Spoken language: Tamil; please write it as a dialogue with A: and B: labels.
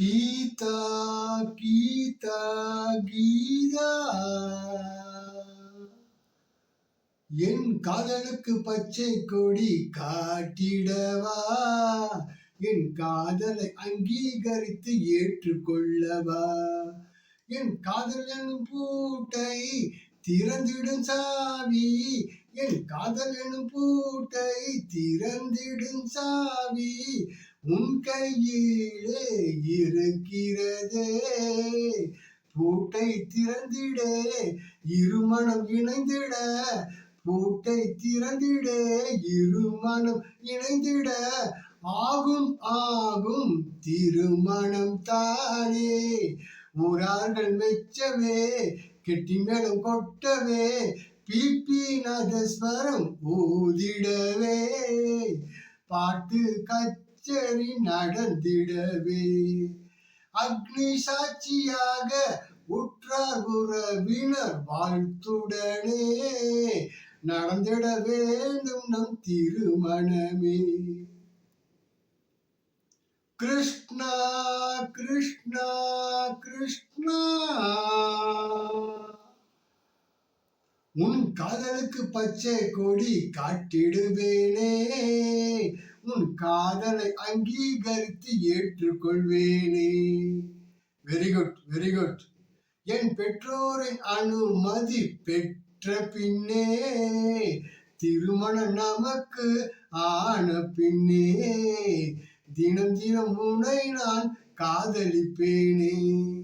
A: கீதா கீதா கீதா என் காதலுக்கு பச்சை கொடி காட்டிடவா? என் காதலை அங்கீகரித்து ஏற்றுக்கொள்ளவா? என் காதல் பூட்டை திறந்திடும் சாவி என் காதல் எனும் பூட்டை திறந்திடும் சாவி உன் கையிலே இருக்கிறதே. பூட்டை திறந்திட இருமணம் இணைந்திட. பூட்டை திறந்திட இருமணம் இணைந்திட. ஆகும் ஆகும் திருமணம் தானே. ஊரார்கள் மெச்சவே கெட்டி மேலும் கொட்டவே பிபி நாதஸ்வரம் ஊதிடவே. பாட்டு கச்சேரி நடந்திடவே. அக்னி சாட்சியாக உற்றார் உறவினர் வாழ்த்துடனே. நடந்திட வேண்டும் நம் திருமணமே. கிருஷ்ணா கிருஷ்ணா கிருஷ்ணா. உன் காதலுக்கு பச்சை கொடி காட்டிடுவேனே. உன் காதலை அங்கீகரித்து ஏற்றுக்கொள்வேனே. வெரி குட் வெரி குட் என் பெற்றோரின் அனுமதி பெற்ற பின்னே திருமணம் நமக்கு ஆன பின்னே தினம் தினம் உனை நான் காதலிப்பேனே.